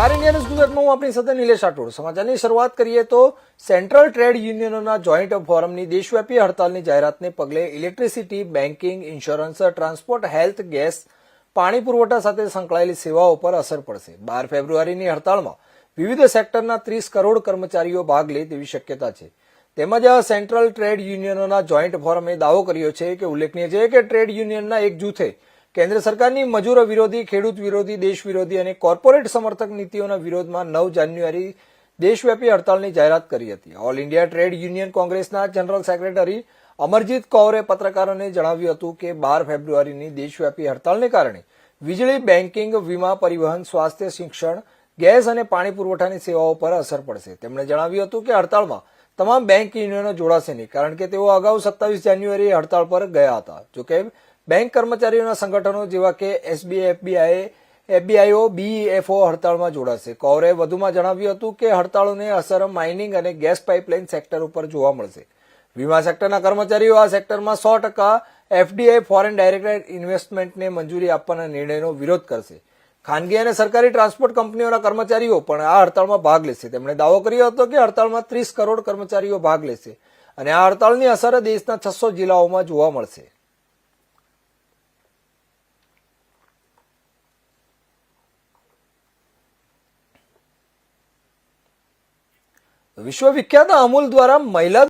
Star India ગુજરાતમાં હું આપણી સાથે નિલેશ રાઠોડ સમાચારની શરૂઆત કરીએ તો સેન્ટ્રલ ટ્રેડ યુનિયનોના જોઈન્ટ ફોરમની દેશવ્યાપી હડતાલની જાહેરાતને પગલે electricity banking insurance, transport, health, gas, પાણી પુરવઠા સાથે સંકળાયેલી સેવાઓ પર અસર પડશે. બાર ફેબ્રુઆરીની હડતાળમાં વિવિધ સેક્ટરના ત્રીસ કરોડ કર્મચારીઓ ભાગ લે તેવી શક્યતા છે. તેમજ સેન્ટ્રલ ટ્રેડ યુનિયનોના જોઈન્ટ ફોરમે દાવો કર્યો છે કે ઉલ્લેખનીય છે કે ટ્રેડ યુનિયનના એક જૂથે કેન્દ્ર સરકારની મજૂરો વિરોધી, ખેડૂત વિરોધી, દેશ વિરોધી અને કોર્પોરેટ સમર્થક નીતિઓના વિરોધમાં નવ જાન્યુઆરી દેશવ્યાપી હડતાલની જાહેરાત કરી હતી. ઓલ ઇન્ડિયા ટ્રેડ યુનિયન કોંગ્રેસના જનરલ સેક્રેટરી અમરજીત કૌરે પત્રકારોને જણાવ્યું હતું કે બાર ફેબ્રુઆરીની દેશવ્યાપી હડતાલને કારણે વીજળી, બેન્કિંગ, વીમા પરિવહન, સ્વાસ્થ્ય, શિક્ષણ, ગેસ અને પાણી પુરવઠાની સેવાઓ પર અસર પડશે. તેમણે જણાવ્યું હતું કે હડતાળમાં તમામ બેંક યુનિયનો જોડાશે નહીં, કારણ કે તેઓ અગાઉ સત્તાવીસ જાન્યુઆરીએ હડતાળ પર ગયા હતા. જોકે બેંક કર્મચારીઓના સંગઠનો જેવા કે એસબીઆઈ, એફબીઆઈ, એફબીઆઈઓ, બીઈએફઓ હડતાળમાં જોડાશે. કૌરે વધુમાં જણાવ્યું હતું કે હડતાળોને અસર માઇનિંગ અને ગેસ પાઇપલાઇન સેક્ટર ઉપર જોવા મળશે. વીમા સેક્ટરના કર્મચારીઓ આ સેક્ટરમાં સો ટકા એફડીઆઈ, ફોરેન ડાયરેક્ટ ઇન્વેસ્ટમેન્ટને મંજૂરી આપવાના નિર્ણયનો વિરોધ કરશે. ખાનગી અને સરકારી ટ્રાન્સપોર્ટ કંપનીઓના કર્મચારીઓ પણ આ હડતાળમાં ભાગ લેશે. તેમણે દાવો કર્યો હતો કે હડતાળમાં ત્રીસ કરોડ કર્મચારીઓ ભાગ લેશે અને આ હડતાળની અસર દેશના છસો જિલ્લાઓમાં જોવા મળશે. વિશ્વવિખ્યાત અમૂલ દ્વારા મહિલા